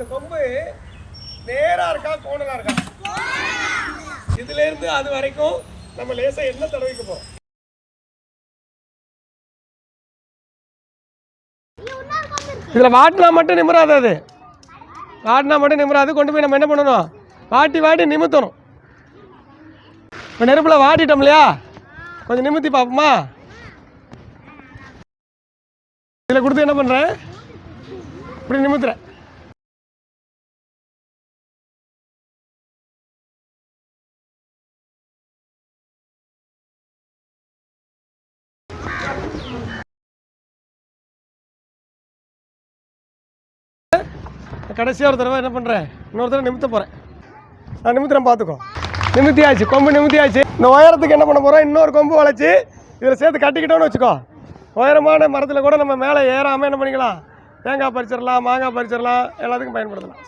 அந்த கொம்பு நேரா இருக்கா கோணலா இருக்கா? இதுல இருந்து அது வரைக்கும் நம்ம லேசா என்ன தடவைக்கு போறோம். இதுல வாட்டினா மட்டும் நிமிராது அது. வாட்டினா மட்டும் நிமிராது. கொண்டு போய் நம்ம என்ன பண்ணணும்? வாட்டி வாட்டி நிமித்தணும். இப்போ நெருப்பில் வாட்டிட்டோம் இல்லையா? கொஞ்சம் நிமித்தி பார்ப்போமா? இதில் கொடுத்து என்ன பண்ணுறேன் இப்படி நிமித்துறேன் கடைசியாக ஒரு தடவை என்ன பண்ணுறேன் இன்னொரு தடவை நிமித்த போகிறேன் நான் நிமித்திரம் பார்த்துக்கோ நிமித்தியாச்சு கொம்பு நிமித்தியாச்சு. இந்த உயரத்துக்கு என்ன பண்ண போகிறோம் இன்னொரு கொம்பு வளைச்சி இதில் சேர்த்து கட்டிக்கிட்டோன்னு வச்சுக்கோ. உயரமான மரத்தில் கூட நம்ம மேலே ஏறாமல் என்ன பண்ணிக்கலாம்? தேங்காய் பறிச்சிடலாம் மாங்காய் பறிச்சிடலாம் எல்லாத்துக்கும் பயன்படுத்தலாம்.